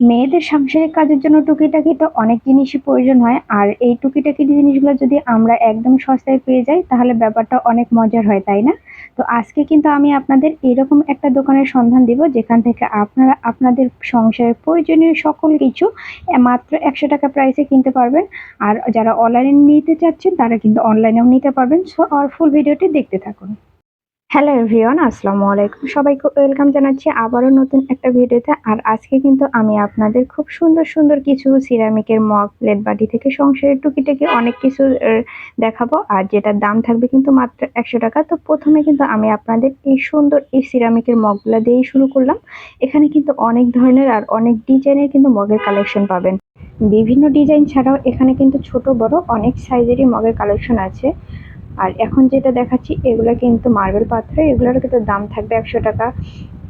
মেয়েদের সাংসারিক কাজের জন্য টুকিটাকি তো অনেক জিনিসই প্রয়োজন হয়। আর এই টুকিটাকি জিনিসগুলো যদি আমরা একদম সস্তায় পেয়ে যাই, তাহলে ব্যাপারটা অনেক মজার হয়, তাই না? তো আজকে কিন্তু আমি আপনাদের এরকম একটা দোকানের সন্ধান দিব, যেখান থেকে আপনারা আপনাদের সংসারের প্রয়োজনীয় সকল কিছু মাত্র একশো টাকা প্রাইসে কিনতে পারবেন। আর যারা অনলাইনে নিতে চাচ্ছেন, তারা কিন্তু অনলাইনেও নিতে পারবেন। সো আর ফুল ভিডিওটি দেখতে থাকুন। হ্যালো এভরিওয়ান, আসসালামু আলাইকুম। সবাইকে ওয়েলকাম জানাচ্ছি আবারও নতুন একটা ভিডিওতে। আর আজকে কিন্তু আমি আপনাদের খুব সুন্দর সুন্দর কিছু সিরামিকের মগ প্লেট বাটি থেকে সংসারের টুকিটাকি অনেক কিছু দেখাবো। আর যেটার দাম থাকবে কিন্তু মাত্র একশো টাকা। তো প্রথমে কিন্তু আমি আপনাদের এই সুন্দর এই সিরামিকের মগগুলো দিয়েই শুরু করলাম। এখানে কিন্তু অনেক ধরনের আর অনেক ডিজাইনের কিন্তু মগের কালেকশন পাবেন। বিভিন্ন ডিজাইন ছাড়াও এখানে কিন্তু ছোট, বড় অনেক সাইজেরই মগের কালেকশন আছে। আর এখন যেটা দেখাচ্ছি, এগুলো কিন্তু মার্বেল পাত্র এগুলোর কিন্তু দাম থাকবে একশো টাকা।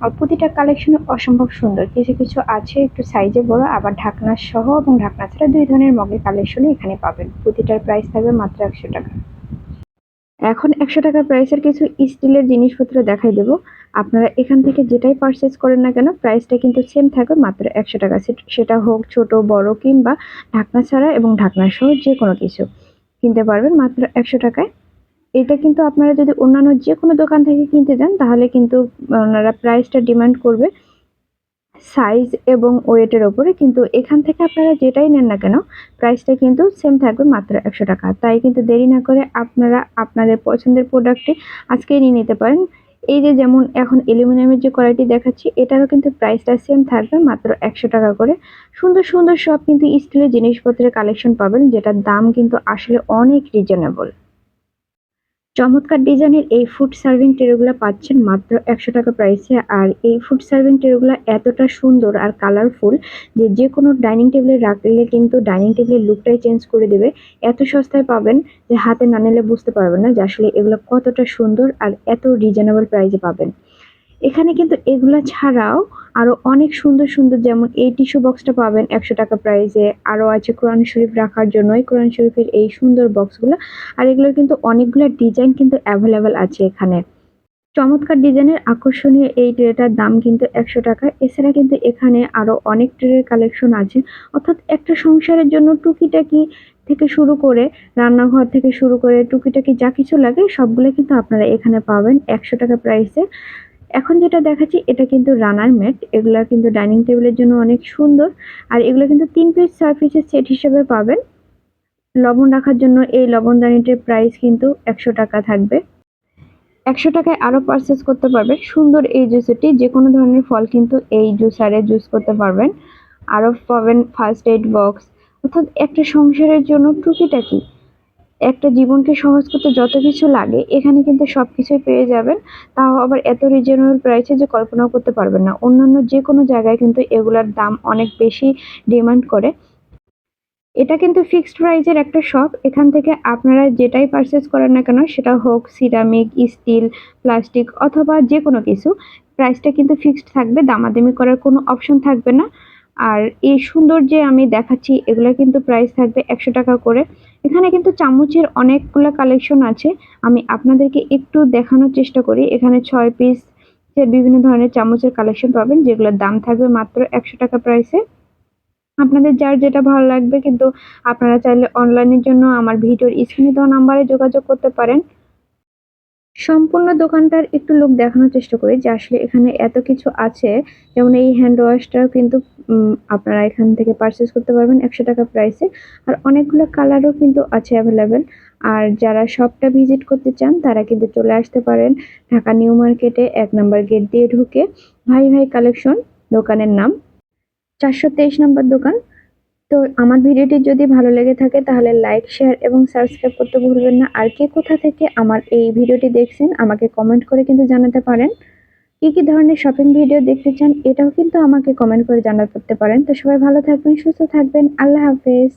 আর প্রতিটা কালেকশন অসম্ভব সুন্দর। কিছু কিছু আছে একটু সাইজে বড়, আবার ঢাকনা সহ এবং ঢাকনা ছাড়া দুই ধরনের মগের কালেকশনই এখানে পাবেন। প্রতিটার প্রাইস থাকবে মাত্র একশো টাকা। এখন একশো টাকা প্রাইসের কিছু স্টিলের জিনিসপত্র দেখাই দেবো। আপনারা এখান থেকে যেটাই পারচেস করেন না কেন প্রাইসটা কিন্তু সেম থাকবে মাত্র একশো টাকা। সেটা হোক ছোট, বড় কিংবা ঢাকনা ছাড়া এবং ঢাকনা সহ যে কোনো কিছু কিনতে পারবেন মাত্র একশো টাকায়। এটা কিন্তু আপনারা যদি অন্যান্য যে কোনো দোকান থেকে কিনতে যান তাহলে কিন্তু ওনারা প্রাইসটা ডিমান্ড করবে সাইজ এবং ওয়েটের ওপরে। কিন্তু এখান থেকে আপনারা যেটাই নেন না কেন প্রাইসটা কিন্তু সেম থাকবে মাত্র একশো টাকা। তাই কিন্তু দেরি না করে আপনারা আপনাদের পছন্দের প্রোডাক্টটি আজকেই নিয়ে নিতে পারেন। এই যে যেমন এখন অ্যালুমিনিয়ামের যে কড়াইটি দেখাচ্ছি, এটারও কিন্তু প্রাইসটা সেম থাকবে মাত্র একশো টাকা করে। সুন্দর সুন্দর সব কিন্তু স্টিলের জিনিসপত্রের কালেকশন পাবেন, যেটার দাম কিন্তু আসলে অনেক রিজনেবল চমৎকার ডিজাইনের এই ফুড সার্ভিং ট্রেগুলো পাচ্ছেন মাত্র একশো টাকা প্রাইসে আর এই ফুড সার্ভিং ট্রেগুলো এতটা সুন্দর আর কালারফুল যে যে কোনো ডাইনিং টেবিলে রাখলে কিন্তু ডাইনিং টেবিলের লুকটাই চেঞ্জ করে দেবে। এত সস্তায় পাবেন যে হাতে না নিলে বুঝতে পারবেন না যে আসলে এগুলো কতটা সুন্দর আর এত রিজনেবল প্রাইসে পাবেন। এখানে কিন্তু এগুলা ছাড়াও আরও অনেক সুন্দর সুন্দর যেমন এই টিস্যু বক্সটা পাবেন একশো টাকা প্রাইসে। আরও আছে কোরআন শরীফ রাখার জন্য এই কোরআন শরীফের এই সুন্দর বক্সগুলো। আর এগুলোর কিন্তু অনেকগুলো ডিজাইন কিন্তু অ্যাভেলেবেল আছে এখানে। চমৎকার ডিজাইনের আকর্ষণীয় এই ট্রেটার দাম কিন্তু একশো টাকা। এছাড়া কিন্তু এখানে আরও অনেক ট্রের কালেকশন আছে। অর্থাৎ একটা সংসারের জন্য টুকিটাকি থেকে শুরু করে রান্নাঘর থেকে শুরু করে টুকিটাকি যা কিছু লাগে সবগুলো কিন্তু আপনারা এখানে পাবেন একশো টাকা প্রাইসে। এখন যেটা দেখাচ্ছি, এটা কিন্তু রানার ম্যাট এগুলা কিন্তু ডাইনিং টেবিলের জন্য অনেক সুন্দর। আর এগুলো কিন্তু তিন পিস চার পিসের সেট হিসেবে পাবেন। লবণ রাখার জন্য এই লবণদানিটির প্রাইস কিন্তু একশো টাকা থাকবে। একশো টাকায় আরও পারচেস করতে পারবেন। সুন্দর এই জুসেটি যে কোনো ধরনের ফল কিন্তু এই জুসারে জুস করতে পারবেন। আরও পাবেন ফার্স্ট এড বক্স অর্থাৎ একটা সংসারের জন্য টুকিটাকি। একটা জীবনকে সহজ করতে যত কিছু লাগে, এখানে কিন্তু সব কিছুই পেয়ে যাবেন। তাও আবার এত রিজনেবল প্রাইসে যে কল্পনাও করতে পারবেন না। অন্যান্য যে কোনো জায়গায় কিন্তু এগুলার দাম অনেক বেশি ডিমান্ড করে। এটা কিন্তু ফিক্সড প্রাইজের একটা শপ এখান থেকে আপনারা যেটাই পারচেস করেন না কেন, সেটা হোক সিরামিক স্টিল প্লাস্টিক অথবা যে কোনো কিছু প্রাইসটা কিন্তু ফিক্সড থাকবে। দামাদামি করার কোনো অপশন থাকবে না। আর এই সুন্দর যে আমি দেখাচ্ছি এগুলো কিন্তু প্রাইস থাকবে একশো টাকা করে। এখানে কিন্তু চামচের অনেকগুলো কালেকশন আছে। আমি আপনাদেরকে একটু দেখানোর চেষ্টা করি। এখানে ছয় পিস বিভিন্ন ধরনের চামচের কালেকশন পাবেন, যেগুলোর দাম থাকবে মাত্র একশো টাকা প্রাইসে আপনাদের যার যেটা ভালো লাগবে, কিন্তু আপনারা চাইলে অনলাইনের জন্য আমার ভিডিওর স্ক্রিনে দেওয়া নাম্বারে যোগাযোগ করতে পারেন। সম্পূর্ণ দোকানটার একটু লোক দেখানোর চেষ্টা করি যে আসলে এখানে এত কিছু আছে। যেমন এই হ্যান্ড ওয়াশটাও কিন্তু আপনারা এখান থেকে পারচেস করতে পারবেন একশো টাকা প্রাইসে আর অনেকগুলো কালারও কিন্তু আছে অ্যাভেলেবেল আর যারা শপটা ভিজিট করতে চান, তারা কিন্তু চলে আসতে পারেন ঢাকা নিউ মার্কেটে এক নম্বর গেট দিয়ে ঢুকে। ভাই ভাই কালেকশন দোকানের নাম। চারশো তেইশ নম্বর দোকান। তো আমার ভিডিওটি যদি ভালো লেগে থাকে তাহলে লাইক, শেয়ার এবং সাবস্ক্রাইব করতে ভুলবেন না। আর কে কোথা থেকে আমার এই ভিডিওটি দেখছেন আমাকে কমেন্ট করে কিন্তু জানাতে পারেন। কি কি ধরনের শপিং ভিডিও দেখতে চান এটাও কিন্তু আমাকে কমেন্ট করে জানাতে পারেন। তো সবাই ভালো থাকবেন, সুস্থ থাকবেন। আল্লাহ হাফেজ।